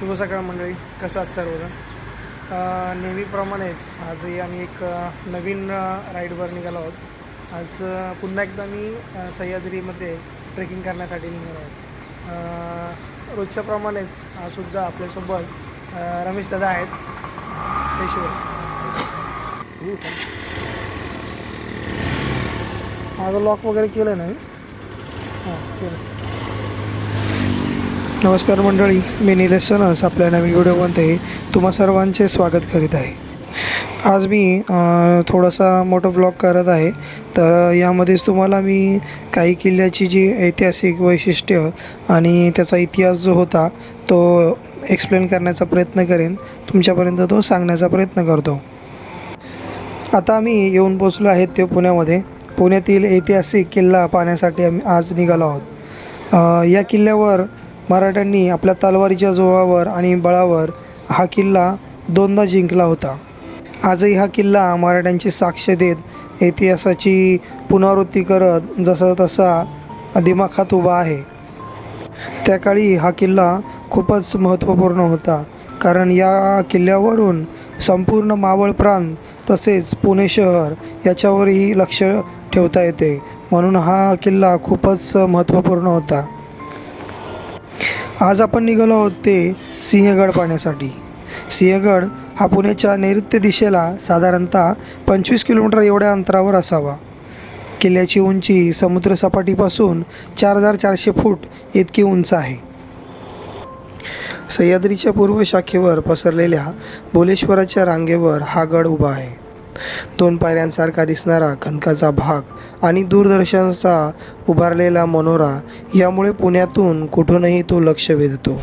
शुभ सकाळ मंडळी कसं आहात सर्वजण? नेहमीप्रमाणेच आजही आम्ही एक नवीन राईडवर निघालो आहोत. आज पुन्हा एकदा मी सह्याद्रीमध्ये ट्रेकिंग करण्यासाठी निघालो आहोत. रोजच्याप्रमाणेच आजसुद्धा आपल्यासोबत रमेश दादा आहेत. पेशवर माझं लॉक वगैरे केलं नाही हां हो, केलं नमस्कार मंडळी मी निलेश सनस आपल्या नवीन व्हिडिओमध्ये तुम्हा सर्वांचे स्वागत करीत आहे. आज मी थोडासा मोठा ब्लॉग करत आहे. तर यामध्येच तुम्हाला मी काही किल्ल्याची जी ऐतिहासिक वैशिष्ट्य आणि त्याचा इतिहास जो होता तो एक्सप्लेन करण्याचा प्रयत्न करेन. तुमच्यापर्यंत तो सांगण्याचा प्रयत्न करतो. आता आम्ही येऊन पोचलो आहेत ते पुण्यामध्ये. पुण्यातील ऐतिहासिक किल्ला पाहण्यासाठी आम्ही आज निघालो आहोत. या किल्ल्यावर मराठ्यांनी आपल्या तलवारीच्या जोरावर आणि बळावर हा किल्ला दोनदा जिंकला होता. आजही हा किल्ला मराठ्यांची साक्ष देत इतिहासाची पुनरावृत्ती करत जसा तसा दिमाखात उभा आहे. त्या काळी हा किल्ला खूपच महत्त्वपूर्ण होता कारण या किल्ल्यावरून संपूर्ण मावळ प्रांत तसेच पुणे शहर याच्यावरही लक्ष ठेवता येते. म्हणून हा किल्ला खूपच महत्त्वपूर्ण होता. आज आपण निघालो आहोत ते सिंहगड पाहण्यासाठी. सिंहगड हा पुण्याच्या नैऋत्य दिशेला साधारणतः पंचवीस किलोमीटर एवढ्या अंतरावर असावा. किल्ल्याची उंची समुद्रसपाटीपासून चार हजार चारशे फूट इतकी उंच आहे. सह्याद्रीच्या पूर्व शाखेवर पसरलेल्या बोलेश्वराच्या रांगेवर हा गड उभा आहे. दोन पायऱ्यांसारखा दिसणारा कणकाचा भाग आणि दूरदर्शनचा उभारलेला मनोरा यामुळे पुण्यातून कुठूनही तो लक्ष वेधतो.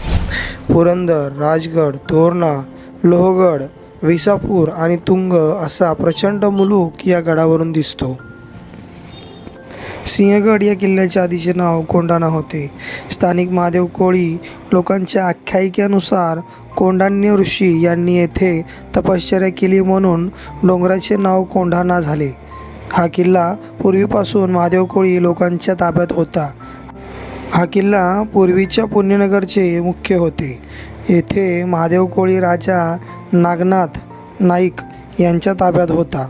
पुरंदर राजगड तोरणा लोहगड विसापूर आणि तुंग असा प्रचंड मुलूक या गडावरून दिसतो. सिंहगड या किल्ल्याचे आधीचे नाव कोंढाणा होते. स्थानिक महादेव कोळी लोकांच्या आख्यायिकेनुसार कोंडाण्य ऋषी यांनी येथे तपश्चर्या केली म्हणून डोंगराचे नाव कोंढाणा झाले. हा किल्ला पूर्वीपासून महादेव कोळी लोकांच्या ताब्यात होता. हा किल्ला पूर्वीच्या पुण्यनगरचे मुख्य होते. येथे महादेव कोळी राजा नागनाथ नाईक यांच्या ताब्यात होता.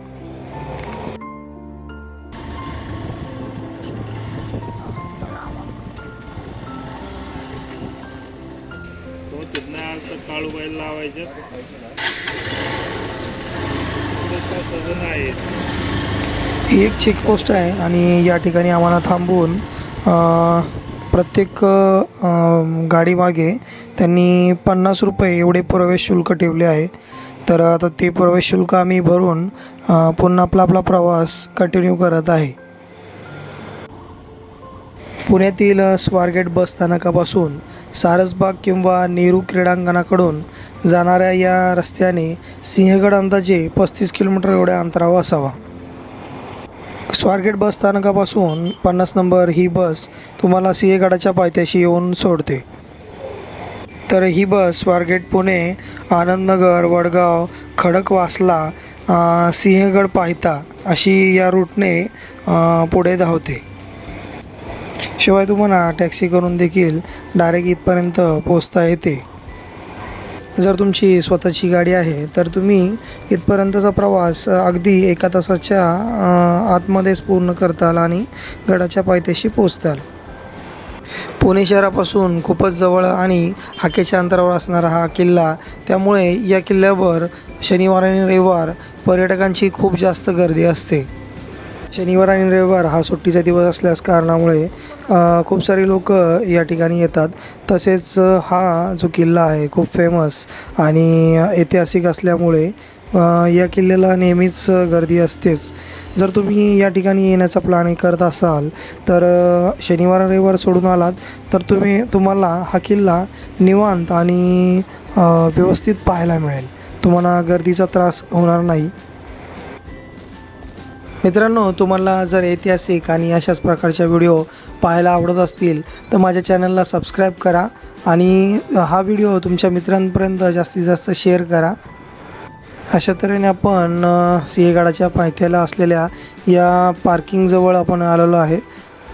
पाहिजे. ही एक चेकपोस्ट आहे आणि या ठिकाणी आम्हाला थांबवून प्रत्येक गाडीमागे त्यांनी पन्नास रुपये एवढे प्रवेश शुल्क ठेवले आहे. तर आता ते प्रवेश शुल्क आम्ही भरून पुन्हा आपला आपला प्रवास कंटिन्यू करत आहे. पुण्यातील स्वारगेट बस स्थानकापासून सारसबाग किंवा नेहरू क्रीडांगणाकडून जाणाऱ्या या रस्त्याने सिंहगड अंदाजे पस्तीस किलोमीटर एवढ्या अंतरावर असावा. स्वारगेट बस स्थानकापासून पन्नास नंबर ही बस तुम्हाला सिंहगडाच्या पायथ्याशी येऊन सोडते. तर ही बस स्वारगेट पुणे आनंदनगर वडगाव खडकवासला सिंहगड पायथा अशी या रूटने पुढे धावते. शिवाय तुम्हाला टॅक्सी करून देखील डायरेक्ट इथपर्यंत पोचता येते. जर तुमची स्वतःची गाडी आहे तर तुम्ही इथपर्यंतचा प्रवास अगदी एका तासाच्या आतमध्येच पूर्ण करताल आणि गडाच्या पायथ्याशी पोचताल पुणे शहरापासून खूपच जवळ आणि हाकेच्या अंतरावर असणारा हा किल्ला त्यामुळे या किल्ल्यावर शनिवार आणि रविवार पर्यटकांची खूप जास्त गर्दी असते. शनिवार आणि रविवार हा सुट्टीचा दिवस असल्यास कारणामुळे खूप सारे लोक या ठिकाणी येतात. तसेच हा जो किल्ला आहे खूप फेमस आणि ऐतिहासिक असल्यामुळे या किल्ल्याला नेहमीच गर्दी असतेच. जर तुम्ही या ठिकाणी येण्याचा प्लॅनिंग करत असाल तर शनिवार आणि रविवार सोडून आलात तर तुम्ही तुम्हाला हा किल्ला निवांत आणि व्यवस्थित पाहायला मिळेल. तुम्हाला गर्दीचा त्रास होणार नाही. मित्रांनो तुम्हाला जर ऐतिहासिक आणि अशाच प्रकारच्या व्हिडिओ पाहायला आवडत असतील तर माझ्या चॅनलला सबस्क्राईब करा आणि हा व्हिडिओ तुमच्या मित्रांपर्यंत जास्तीत जास्त शेअर करा. अशा तऱ्हेने आपण सिंहगडाच्या पायथ्याला असलेल्या या पार्किंगजवळ आपण आलेलो आहे.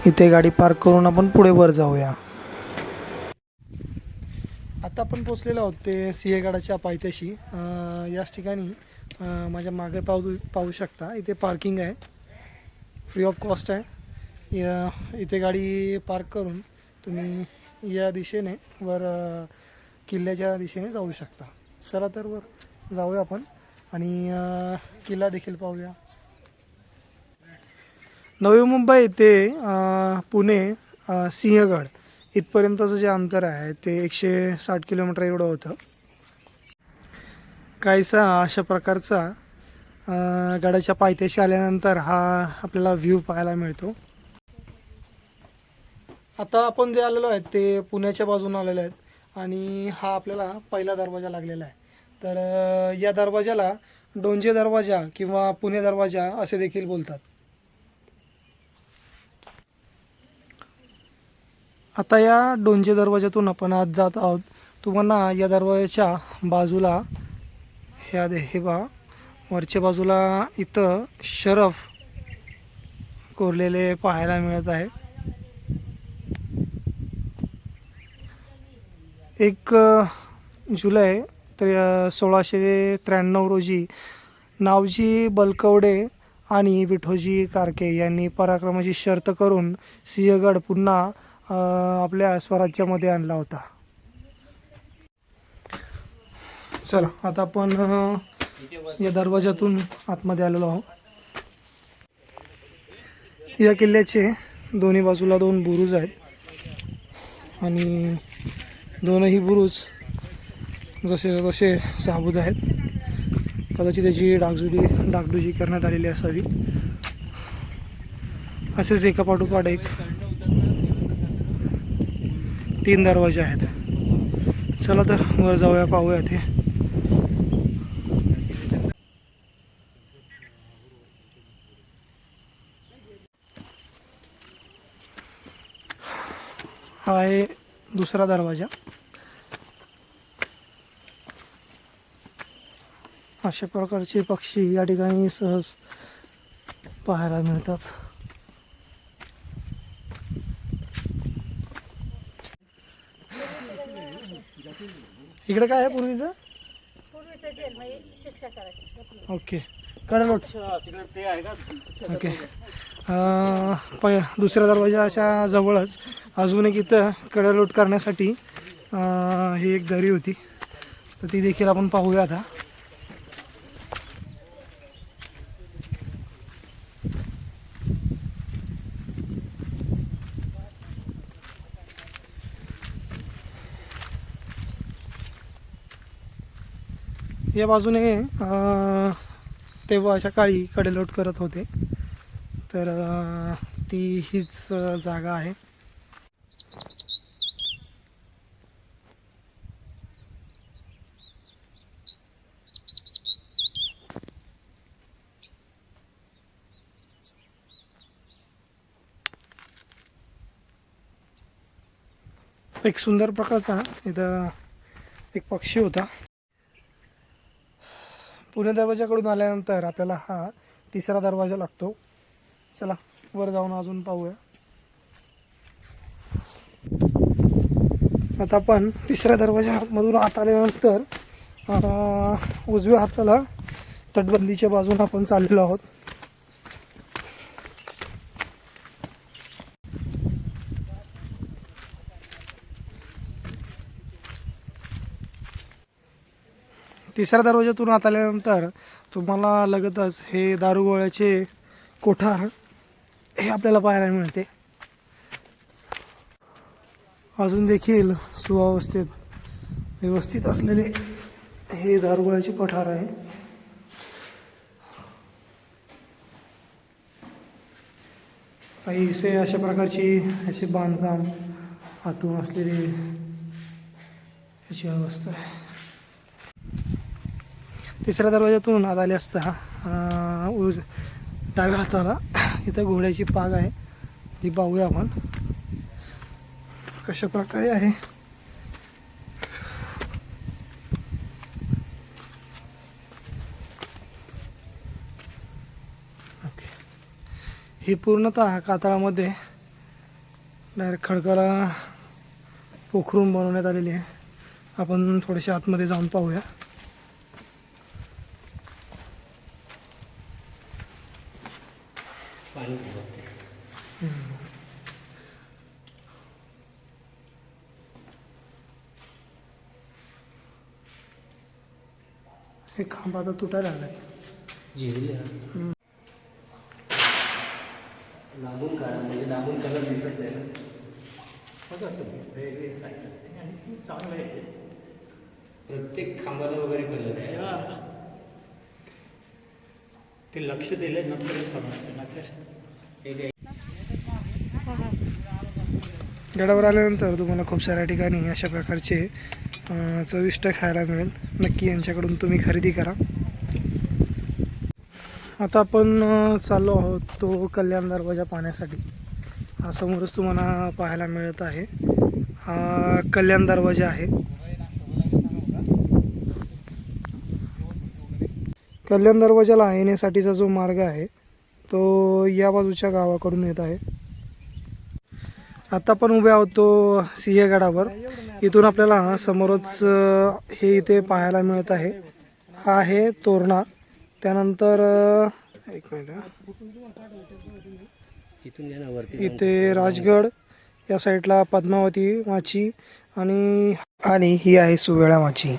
इथे गाडी पार्क करून आपण पुढे वर जाऊया. आता आपण पोचलेलो आहोत ते सिंहगडाच्या पायथ्याशी. याच ठिकाणी माझ्या मागे पाहू पाहू शकता. इथे पार्किंग आहे. फ्री ऑफ कॉस्ट आहे. या इथे गाडी पार्क करून तुम्ही या दिशेने वर किल्ल्याच्या दिशेने जाऊ शकता. चला तर वर जाऊया आपण आणि किल्ला देखील पाहूया. नवी मुंबई ते पुणे सिंहगड इथपर्यंतचं जे अंतर आहे ते एकशे साठ किलोमीटर एवढं होतं. काहीसा अशा प्रकारचा गडाच्या पायथ्याशी आल्यानंतर हा आपल्याला व्ह्यू पाहायला मिळतो. आता आपण जे आलेलो आहेत ते पुण्याच्या बाजूने आलेलो आहेत आणि हा आपल्याला पहिला दरवाजा लागलेला आहे. तर या दरवाजाला डोंजे दरवाजा किंवा पुणे दरवाजा असे देखील बोलतात. आता या डोंजे दरवाजातून आपण आज जात आहोत. तुम्हाला या दरवाजाच्या बाजूला हे दे हे बा वरच्या बाजूला इथं शरफ कोरलेले पाहायला मिळत आहे. एक जुलै तर सोळाशे त्र्याण्णव रोजी नावजी बलकवडे आणि विठोजी कारके यांनी पराक्रमाची शर्त करून सिंहगड पुन्हा आपल्या स्वराज्यामध्ये आणला होता. चला आता आपण या दरवाज्यातून आतमध्ये आलेलो आहोत. या किल्ल्याचे दोन्ही बाजूला दोन बुरुज आहेत. आणि दोनही बुरुज जसे जसे साबूत आहेत कदाचित त्याची डागजुडी डागडुजी करण्यात आलेली असावी. असेच एका पाठोपाठ एक तीन दरवाजे आहेत. चला तर वर जाऊया पाहूया ते. हा आहे दुसरा दरवाजा. अशा प्रकारचे पक्षी या ठिकाणी सहज पाहायला मिळतात. इकडे काय आहे पूर्वीचं? पूर्वीचं जेल म्हणजे शिक्षा करायची. ओके. कडलोट ओके. प दुसऱ्या दरवाजाच्या जवळच अजून एक इथं कडेलोट करण्यासाठी ही एक दरी होती. तर ती देखील आपण पाहूया आता. या बाजूने तेव्हा अशा काळी कडेलोट करत होते. तर ती हीच जागा आहे. एक सुंदर प्रकारचा इथं एक पक्षी होता. पुणे दरवाजाकडून आल्यानंतर आपल्याला हा तिसरा दरवाजा लागतो. चला वर जाऊन अजून पाहूया. आता आपण तिसऱ्या दरवाजामधून आत आल्यानंतर उजव्या हाताला तटबंदीच्या बाजून आपण चाललेलो आहोत. तिसऱ्या दरवाजातून आत आल्यानंतर तुम्हाला लगतच हे दारुगोळ्याचे कोठार हे आपल्याला पाहायला मिळते. अजून देखील सुव्यवस्थेत व्यवस्थित असलेले हे दारुगोळ्याचे पठार आहे. काहीसे अशा प्रकारची याचे बांधकाम आतून असलेली याची अवस्था आहे. तिसऱ्या दरवाजातून आत आले असता उज डाव्या हाताला इथं घोड्याची पाग आहे. ती पाहूया आपण. कशा प्रकारे आहे. ओके. ही पूर्णतः कातळामध्ये डायरेक्ट खडकाला पोखरून बनवण्यात आलेली आहे. आपण थोडेसे आतमध्ये जाऊन पाहूया हे खांब आता तुटायला लागले. झिजले लांबून काढा म्हणजे कलर दिसत नाही ना. बघा तुम्ही वेगळे साईज आहे आणि चांगलं आहे. प्रत्येक खांबाला वगैरे कलर आहे. ते लक्ष दिल्यानंतर समजतं ना तर गडावर आल्यानंतर तुम्हाला खूप साऱ्या ठिकाणी अशा प्रकारचे चविष्ट खायला मिळेल. नक्की यांच्याकडून तुम्ही खरेदी करा. आता आपण चाललो आहोत तो कल्याण दरवाजा पाहण्यासाठी. हा समोरच तुम्हाला पाहायला मिळत आहे. हा कल्याण दरवाजा आहे. कल्याण दरवाजाला येण्यासाठीचा जो मार्ग आहे तो या बाजूच्या गावाकडून येत आहे. आता आपण उभे आहोत तो सिंहगडावर इथून आपल्याला समोरच हे इथे पाहायला मिळत आहे. हा आहे तोरणा. त्यानंतर एक मिनिट इथे राजगड या साईडला पद्मावती माची आणि आणि ही आहे सुवेळा माची.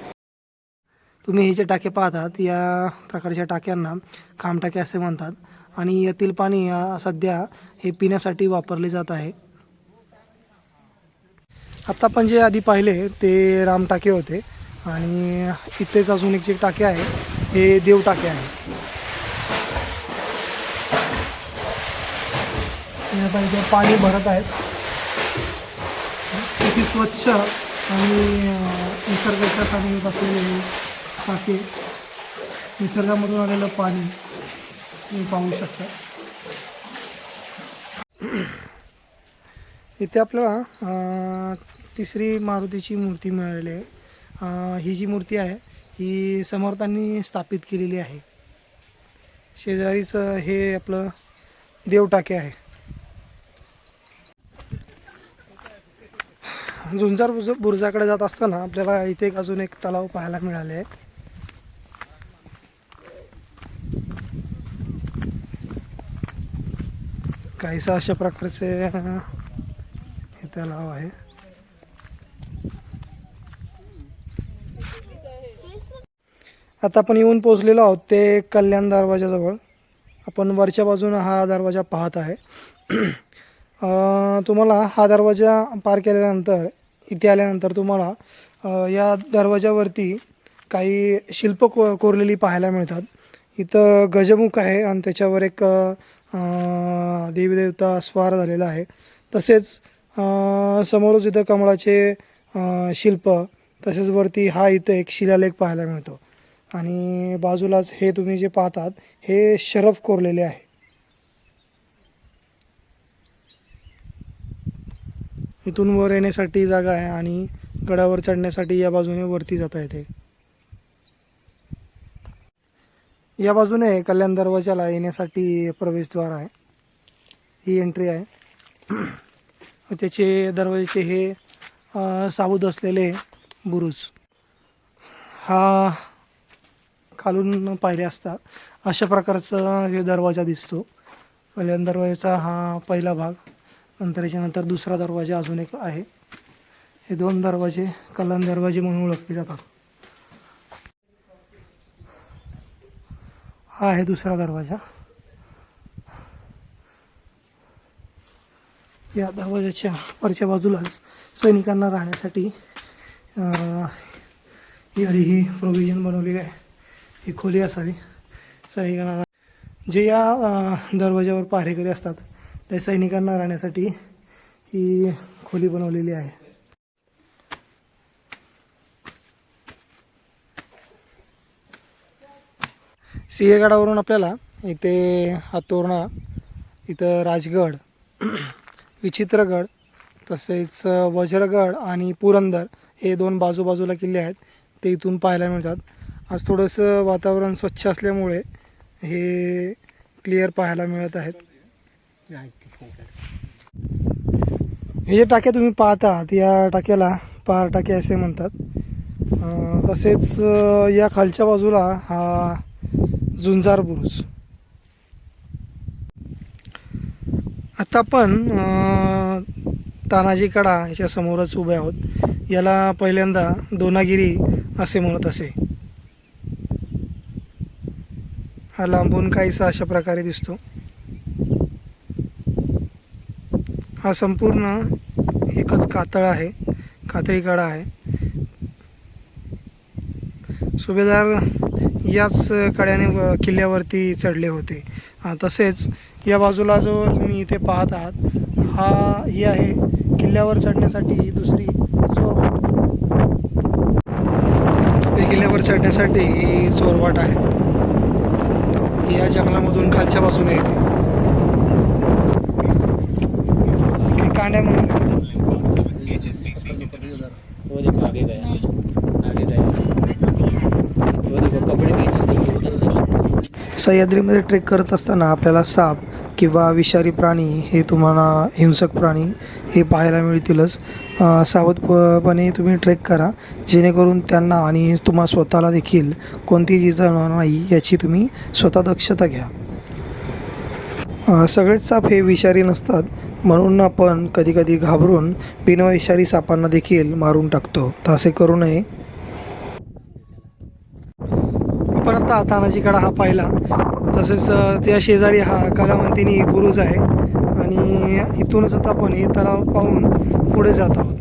तुम्ही हे जे टाके पाहतात या प्रकारच्या टाक्यांना खामटाके असे म्हणतात. आणि यातील पाणी सध्या हे पिण्यासाठी वापरले जात आहे. आत्ता आपण जे आधी पाहिले ते राम टाके होते. आणि इथेच अजून एक जे टाके आहे हे देव टाके आहे. आता इथे पाणी भरत आहेत. किती स्वच्छ आणि निसर्गाच्या सानिध्यात असलेले हे टाके. निसर्गामधून आलेलं पाणी तुम्ही पाहू शकता. इथे आपल्याला तिसरी मारुतीची मूर्ती मिळालेली आहे. ही जी मूर्ती आहे ही समर्थांनी स्थापित केलेली आहे. शेजारीच हे आपलं देवटाके आहे. झुंजार बुज बुरुजाकडे जात असताना आपल्याला इथे एक अजून एक तलाव पाहायला मिळाले आहे. काहीसं अशा प्रकारचे हे तलाव आहे. आता आपण येऊन पोचलेलो आहोत ते कल्याण दरवाजाजवळ आपण वरच्या बाजूनं हा दरवाजा पाहत आहे. तुम्हाला हा दरवाजा पार केल्यानंतर इथे आल्यानंतर तुम्हाला या दरवाजावरती काही शिल्प को कोरलेली पाहायला मिळतात. इथं गजमुख आहे आणि त्याच्यावर एक देवीदेवता स्वार झालेला आहे. तसेच समोरच इथं कमळाचे शिल्प तसेच वरती हा इथं एक शिलालेख पाहायला मिळतो. आणि बाजूलाच हे तुम्ही जे पाहतात हे शरफ कोरलेले आहे. इथून वर येण्यासाठी जागा आहे आणि गडावर चढण्यासाठी या बाजूने वरती जाता येते. या बाजूने कल्याण दरवाजाला येण्यासाठी प्रवेशद्वार आहे. ही एंट्री आहे. त्याचे दरवाजाचे हे साबूत असलेले बुरुज. हा खालून पाहिले असता अशा प्रकारचा हे दरवाजा दिसतो. कल्याण दरवाजाचा हा पहिला भाग नंतर याच्यानंतर दुसरा दरवाजा अजून एक आहे. हे दोन दरवाजे कल्याण दरवाजे म्हणून ओळखले जातात. हा आहे दुसरा दरवाजा. या दरवाजाच्या वरच्या बाजूलाच सैनिकांना राहण्यासाठी ही ही प्रोव्हिजन बनवलेली आहे. ही खोली असावी. सैनिकांना जे या दरवाज्यावर पहारेकरी असतात त्या सैनिकांना राहण्यासाठी ही खोली बनवलेली आहे. सिंहगडावरून आपल्याला इथे हा तोरणा इथं राजगड विचित्रगड तसेच वज्रगड आणि पुरंदर हे दोन बाजूबाजूला किल्ले आहेत. ते इथून पाहायला मिळतात. आज थोडंसं वातावरण स्वच्छ असल्यामुळे हे क्लिअर पाहायला मिळत आहेत. हे जे टाक्या तुम्ही पाहतात या टाक्याला पार टाके असे म्हणतात. तसेच या खालच्या बाजूला हा झुंजार बुरुज. आता आपण तानाजी कडा याच्या समोरच उभे आहोत. याला पहिल्यांदा दोनागिरी असे म्हणत असे. हा लांबून काहीसा अशा प्रकारे दिसतो. हा संपूर्ण एकच कातळ आहे कातळी कडा आहे. सुभेदार याच कड्याने व- किल्ल्यावरती चढले होते. तसेच या बाजूला जो तुम्ही इथे पाहत आहात हा ही आहे किल्ल्यावर चढण्यासाठी दुसरी चोरवाट. किल्ल्यावर चढण्यासाठी ही चोरवाट आहे. या जंगलामधून खालच्या बाजूने येते. काही कांड्या सह्याद्रीमध्ये ट्रेक करत असताना आपल्याला साप किंवा विषारी प्राणी हे तुम्हाला हिंसक प्राणी हे पाहायला मिळतीलच. सावधपणे तुम्ही ट्रेक करा. जेणेकरून त्यांना आणि तुम्हा स्वतःला देखील कोणतीही इजा होणार नाही याची तुम्ही स्वतः दक्षता घ्या. सगळेच साप हे विषारी नसतात म्हणून आपण कधीकधी घाबरून बिनविषारी सापांना देखील मारून टाकतो. तर असे करू नये. आपण आता तानाजीकडा हा पाहिला. तसेच त्या शेजारी हा कलावंतिनी बुरुज आहे. आणि इथूनच आता आपण हे तलाव पाहून पुढे जात आहोत.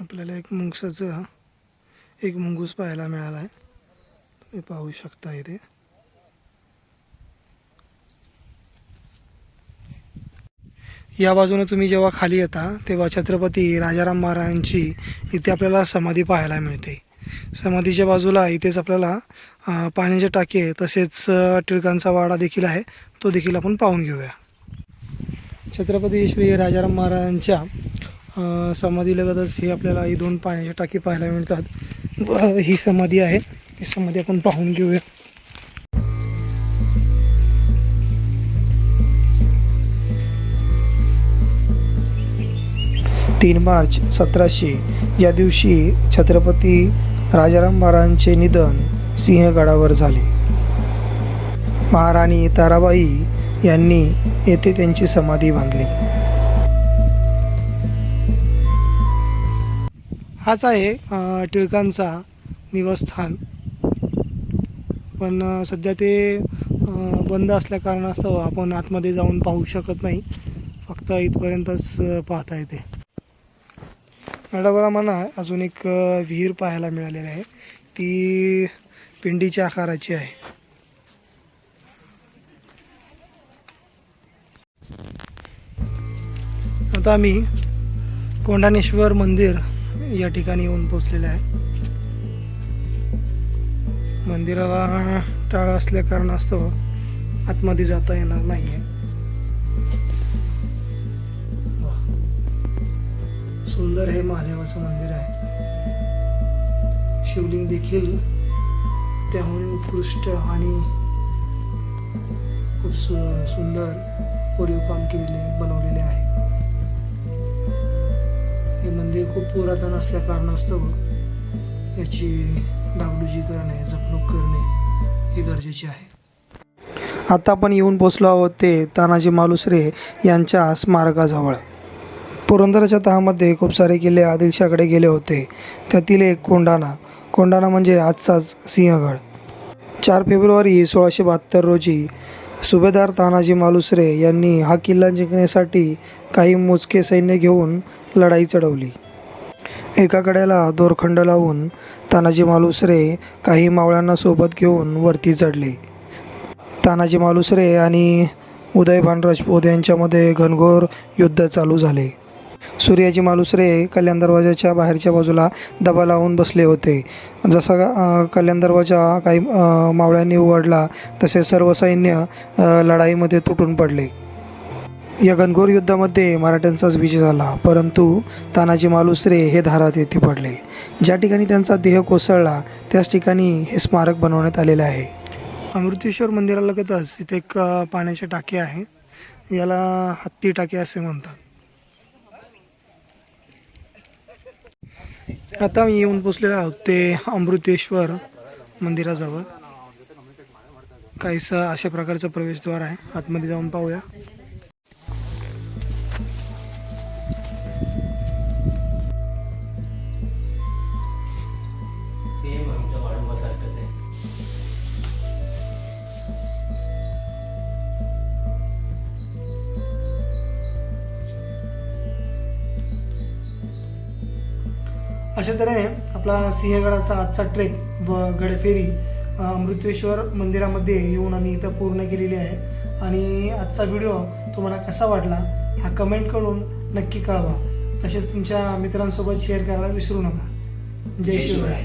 आपल्याला एक मुंगसाचं एक मुंगूस पाहायला मिळाला आहे तुम्ही पाहू शकता इथे. या बाजूने तुम्ही जेव्हा खाली येता तेव्हा छत्रपती राजाराम महाराजांची इथे आपल्याला समाधी पाहायला मिळते. समाधीच्या बाजूला इथेच आपल्याला पाण्याचे टाके तसेच टिळकांचा वाडा देखील आहे. तो देखील आपण पाहून घेऊया. छत्रपती श्री राजाराम महाराजांच्या समाधीलगतच हे आपल्याला ही दोन पाण्याचे टाकी पाहायला मिळतात. व ही समाधी आहे. ती समाधी आपण पाहून घेऊया. तीन मार्च सतराशे या दिवशी छत्रपती राजाराम महाराजांचे निधन सिंहगडावर झाले. महाराणी ताराबाई यांनी येथे त्यांची समाधी बांधली. हाच आहे टिळकांचा निवासस्थान. पण सध्या ते बंद असल्या कारणास्तव आपण आतमध्ये जाऊन पाहू शकत नाही. फक्त इथपर्यंतच पाहता येते. मॅडम म्हणा अजून एक विहीर पाहायला मिळालेली आहे. ती पिंडीच्या आकाराची आहे. आता आम्ही कोंडानेश्वर मंदिर या ठिकाणी येऊन पोचलेले आहे. मंदिराला टाळ असल्या कारणास्तव आतमध्ये जाता येणार नाही आहे सुंदर हे महादेवाचं मंदिर आहे. शिवलिंग देखील त्याहून उत्कृष्ट आणि खूप सु सुंदर कोरीव काम केलेले बनवलेले आहे. हे मंदिर खूप पुरातन असल्या कारणास्तव याची डागडुजी करणे जपणूक करणे हे गरजेचे आहे. आता आपण येऊन पोचलो आहोत ते तानाजी मालुसरे यांच्या स्मारकाजवळ. पुरंदरच्या तहामध्ये खूप सारे किल्ले आदिलशाकडे गेले होते. त्यातील एक कोंडाना कोंडाना म्हणजे आजचाच सिंहगड. चार फेब्रुवारी सोळाशे बहात्तर रोजी सुभेदार तानाजी मालुसरे यांनी हा किल्ला जिंकण्यासाठी काही मोजके सैन्य घेऊन लढाई चढवली. एका कड्याला दोरखंड लावून तानाजी मालुसरे काही मावळ्यांना सोबत घेऊन वरती चढले. तानाजी मालुसरे आणि उदयभान राजपूत यांच्यामध्ये घनघोर युद्ध चालू झाले. सूर्याजी मालुसरे कल्याण दरवाजाच्या बाहेरच्या बाजूला दबा लावून बसले होते. जसा कल्याण दरवाजा काही मावळ्यांनी उघडला तसे सर्व सैन्य लढाईमध्ये तुटून पडले. या घनघोर युद्धामध्ये मराठ्यांचाच विजय झाला परंतु तानाजी मालुसरे हे धारात येथे पडले. ज्या ठिकाणी त्यांचा देह कोसळला त्याच ठिकाणी हे स्मारक बनवण्यात आलेले आहे. अमृतेश्वर मंदिरालगतच इथे एक पाण्याची टाकी आहे. याला हत्ती टाकी असे म्हणतात. आता मी येऊन पोचलेलो आहोत ते अमृतेश्वर मंदिराजवळ. काहीसं अशा प्रकारचं प्रवेशद्वार आहे. आतमध्ये जाऊन पाहूया. अशा तऱ्हेने आपला सिंहगडाचा आजचा ट्रेक व गडफेरी अमृतेश्वर मंदिरामध्ये येऊन आम्ही इथं पूर्ण केलेली आहे. आणि आजचा व्हिडिओ तुम्हाला कसा वाटला हा कमेंट करून नक्की कळवा. तसेच तुमच्या मित्रांसोबत शेअर करायला विसरू नका. जय शिवराय.